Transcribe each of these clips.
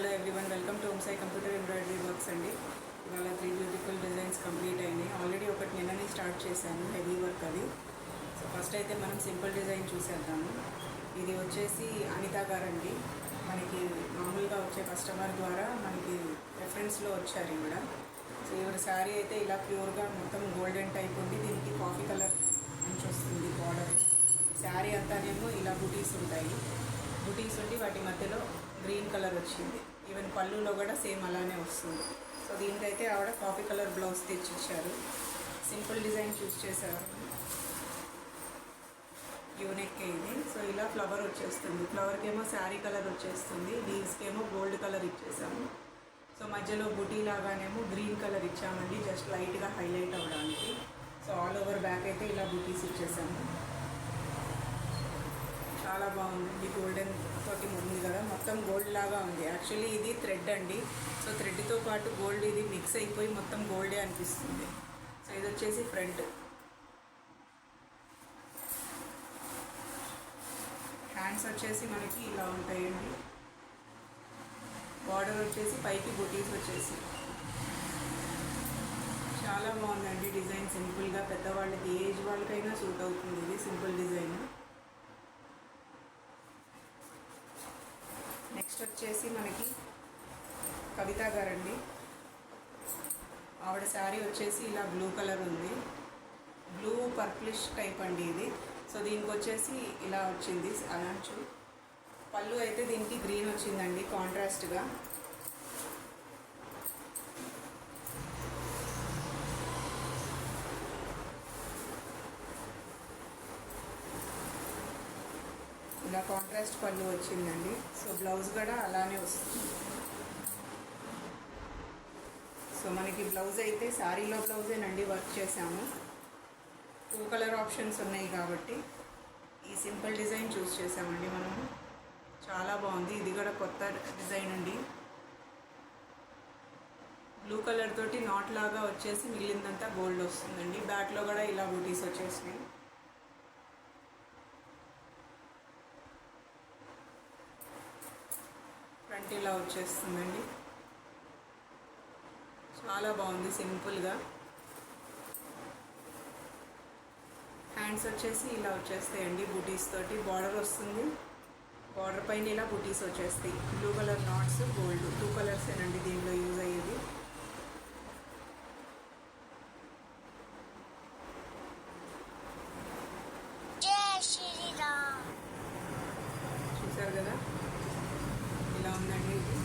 Hello everyone welcome to హోమ్సై computer embroidery works అండి. ఇవాళ త్రీ బ్యూటిఫుల్ డిజైన్స్ కంప్లీట్ అయినాయి. ఆల్రెడీ ఒకటి నిన్ననే స్టార్ట్ చేశాను హెవీ వర్క్ అది. సో ఫస్ట్ అయితే మనం సింపుల్ డిజైన్ చూసేద్దాము. ఇది వచ్చేసి అనిత గారండి. మనకి మామూలుగా వచ్చే కస్టమర్ ద్వారా మనకి రెఫరెన్స్లో వచ్చారు ఈవిడ. సో ఈవిడ శారీ అయితే ఇలా ప్యూర్గా మొత్తం గోల్డెన్ టైప్ ఉంది. దీనికి కాఫీ కలర్ నుంచి వస్తుంది బార్డర్ శారీ అంతానేమో ఇలా బుటీస్ ఉంటాయి. బుటీస్ ఉండి వాటి మధ్యలో గ్రీన్ కలర్ వచ్చింది. ఈవెన్ పళ్ళులో కూడా సేమ్ అలానే వస్తుంది. సో దీనికైతే ఆవిడ కాఫీ కలర్ బ్లౌజ్ తెచ్చిచ్చారు. సింపుల్ డిజైన్ చూస్ చేశారు. యూనిక్ ఇది. సో ఇలా ఫ్లవర్ వచ్చేస్తుంది. ఫ్లవర్కి ఏమో శారీ కలర్ వచ్చేస్తుంది. లీవ్స్కి ఏమో గోల్డ్ కలర్ ఇచ్చేసాము. సో మధ్యలో బుటీ లాగానేమో గ్రీన్ కలర్ ఇచ్చామండి. జస్ట్ లైట్గా హైలైట్ అవ్వడానికి. సో ఆల్ ఓవర్ బ్యాక్ అయితే ఇలా బుటీస్ ఇచ్చేసాము. బాగుందండి గోల్డెన్ తోటి ఉంది కదా. మొత్తం గోల్డ్ లాగా ఉంది. యాక్చువల్లీ ఇది థ్రెడ్ అండి. సో థ్రెడ్తో పాటు గోల్డ్ ఇది మిక్స్ అయిపోయి మొత్తం గోల్డే అనిపిస్తుంది. సో ఇది వచ్చేసి ఫ్రంట్ హ్యాండ్స్ వచ్చేసి మనకి ఇలా ఉంటాయండి. బార్డర్ వచ్చేసి పైకి బుటీస్ వచ్చేసి. చాలా బాగుందండి డిజైన్. సింపుల్గా పెద్దవాళ్ళకి ఏజ్ వాళ్ళకైనా సూట్ అవుతుంది. ఇది సింపుల్ డిజైన్ నెక్స్ట్ వచ్చేసి మనకి కవిత గారండి. ఆవిడ శారీ వచ్చేసి ఇలా బ్లూ కలర్ ఉంది. బ్లూ పర్ప్లిష్ టైప్ అండి ఇది. సో దీనికి వచ్చేసి ఇలా వచ్చింది. అనొచ్చు పళ్ళు అయితే దీనికి గ్రీన్ వచ్చిందండి కాంట్రాస్ట్గా. ఇలా కాంట్రాస్ట్ పళ్ళు వచ్చిందండి. సో బ్లౌజ్ కూడా అలానే వస్తుంది. సో మనకి బ్లౌజ్ అయితే శారీలో బ్లౌజేనండి వర్క్ చేసాము టూ కలర్ ఆప్షన్స్ ఉన్నాయి కాబట్టి ఈ సింపుల్ డిజైన్ చూస్ చేసామండి మనము. చాలా బాగుంది. ఇది కూడా కొత్త డిజైన్ అండి. బ్లూ కలర్ తోటి నాట్ లాగా వచ్చేసి మిగిలిందంతా గోల్డ్ వస్తుందండి. బ్యాక్లో కూడా ఇలా బూటీస్ వచ్చేసినాయి ఫ్రంట్ ఇలా వచ్చేస్తుందండి? చాలా బాగుంది సింపుల్గా. హ్యాండ్స్ వచ్చేసి ఇలా వచ్చేస్తాయండి బుటీస్ తోటి. బార్డర్ వస్తుంది. బార్డర్ పైన ఇలా బుటీస్ వచ్చేస్తాయి. Blue colour knots gold. Two colours ఏనండి దీనిలో యూజ్ అయ్యేది జై శ్రీరామ్ చూసారు కదా ఇలా ఉందండి ఇది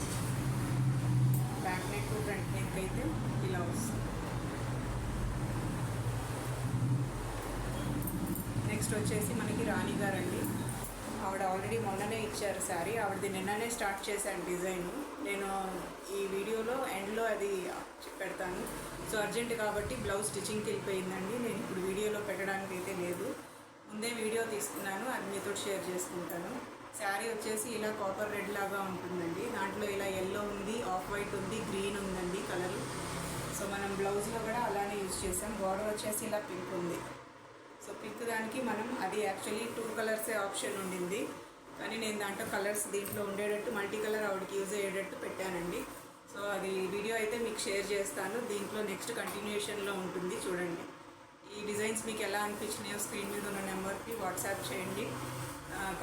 బ్యాక్ నెక్ ఫ్రంట్ నెక్ అయితే ఇలా వస్తుంది. నెక్స్ట్ వచ్చేసి మనకి రాణి గారు అండి ఆవిడ ఆల్రెడీ మొన్ననే ఇచ్చారు శారీ ఆవిడది నిన్ననే స్టార్ట్ చేశాను డిజైన్ నేను ఈ వీడియోలో ఎండ్లో అది పెడతాను. సో అర్జెంట్ కాబట్టి బ్లౌజ్ స్టిచ్చింగ్కి వెళ్ళిపోయిందండి. నేను ఇప్పుడు వీడియోలో పెట్టడానికి అయితే లేదు. ముందే వీడియో తీసుకున్నాను. అది మీతో షేర్ చేసుకుంటాను. శారీ వచ్చేసి ఇలా కాపర్ రెడ్ లాగా ఉంటుందండి. దాంట్లో ఇలా ఎల్లో ఉంది ఆఫ్ వైట్ ఉంది గ్రీన్ ఉందండి కలర్ సో మనం బ్లౌజ్లో కూడా అలానే యూజ్ చేసాం. బార్డర్ వచ్చేసి ఇలా పింక్ ఉంది. సో పింక్ దానికి మనం అది యాక్చువల్లీ టూ కలర్సే ఆప్షన్ ఉండింది. కానీ నేను దాంట్లో కలర్స్ దీంట్లో ఉండేటట్టు మల్టీ కలర్ ఆవిడకి యూజ్ అయ్యేటట్టు పెట్టానండి. సో అది వీడియో అయితే మీకు షేర్ చేస్తాను. దీంట్లో నెక్స్ట్ కంటిన్యూషన్లో ఉంటుంది. చూడండి. ఈ డిజైన్స్ మీకు ఎలా అనిపించినాయో స్క్రీన్ మీద ఉన్న నెంబర్కి వాట్సాప్ చేయండి.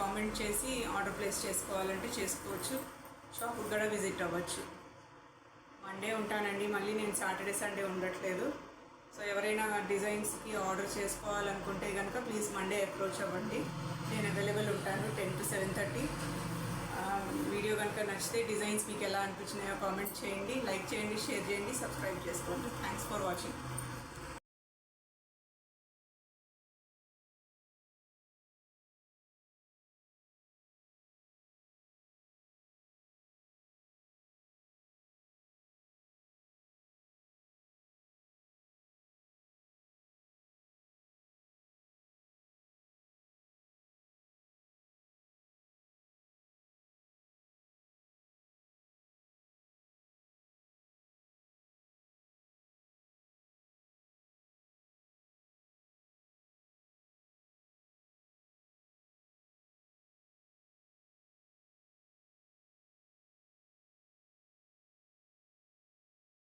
కామెంట్ చేసి ఆర్డర్ ప్లేస్ చేసుకోవాలంటే చేసుకోవచ్చు. షాప్ కూడా విజిట్ అవ్వచ్చు. మండే ఉంటానండి. మళ్ళీ నేను సాటర్డే సండే ఉండట్లేదు. సో ఎవరైనా డిజైన్స్కి ఆర్డర్ చేసుకోవాలనుకుంటే కనుక ప్లీజ్ మండే అప్రోచ్ అవ్వండి. నేను అవైలబుల్ ఉంటాను ten to seven thirty video కనుక నచ్చితే డిజైన్స్ మీకు ఎలా అనిపించినాయో కామెంట్ చేయండి లైక్ చేయండి షేర్ చేయండి సబ్స్క్రైబ్ చేసుకోండి. Thanks for watching